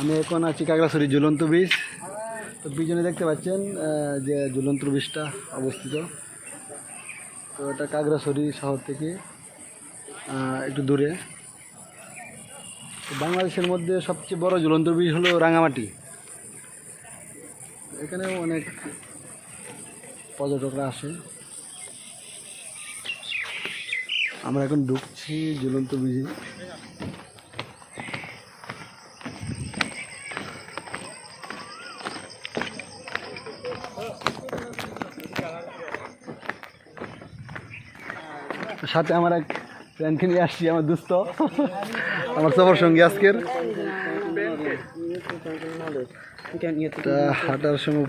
আমি এখন আছি কাগড়াছড়ি ঝুলন্ত ব্রিজ। তো পিছনে দেখতে পাচ্ছেন যে ঝুলন্ত ব্রিজটা অবস্থিত। তো এটা কাগড়াছড়ি শহর থেকে একটু দূরে। বাংলাদেশের মধ্যে সবচেয়ে বড় ঝুলন্ত ব্রিজ হলো রাঙামাটি। এখানেও অনেক পর্যটকরা আসে। আমরা এখন ঢুকছি ঝুলন্ত ব্রিজে। সাথে আমার এক ফ্রেন্ডকে নিয়ে আসছি, আমার দুস্থ। আমার সবার সঙ্গে আজকের। হাঁটার সময়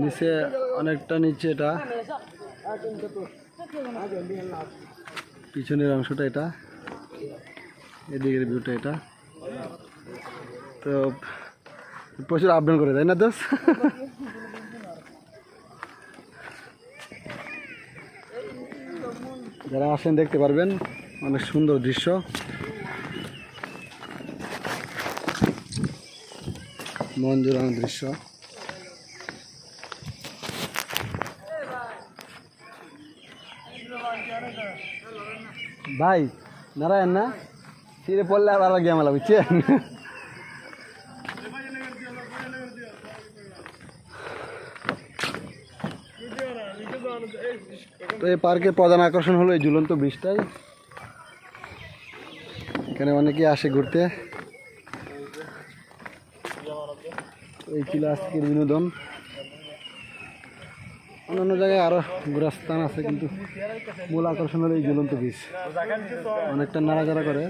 নিচে অনেকটা নিচে এটা। পিছনের অংশটা এটা। এদিকের ভিউটা এটা। তো প্রচুর আপডাউন করে, তাই না দোষ যারা আসেন দেখতে পারবেন অনেক সুন্দর দৃশ্য। মন জোড়ানো দৃশ্য। ভাই নারায়ণ না। ফিরে পড়লে আবার আগে আমার তো এই পার্কের প্রধান আকর্ষণ হলো এই ঝুলন্ত ব্রিজটাই। এখানে অনেকে আসে ঘুরতে। এই ছিল আজকের বিনোদন। অন্যান্য জায়গায় আরও ঘোরার স্থান আছে, কিন্তু মূল আকর্ষণ হলো এই ঝুলন্ত ব্রিজ। অনেকটা নাড়াচাড়া করে।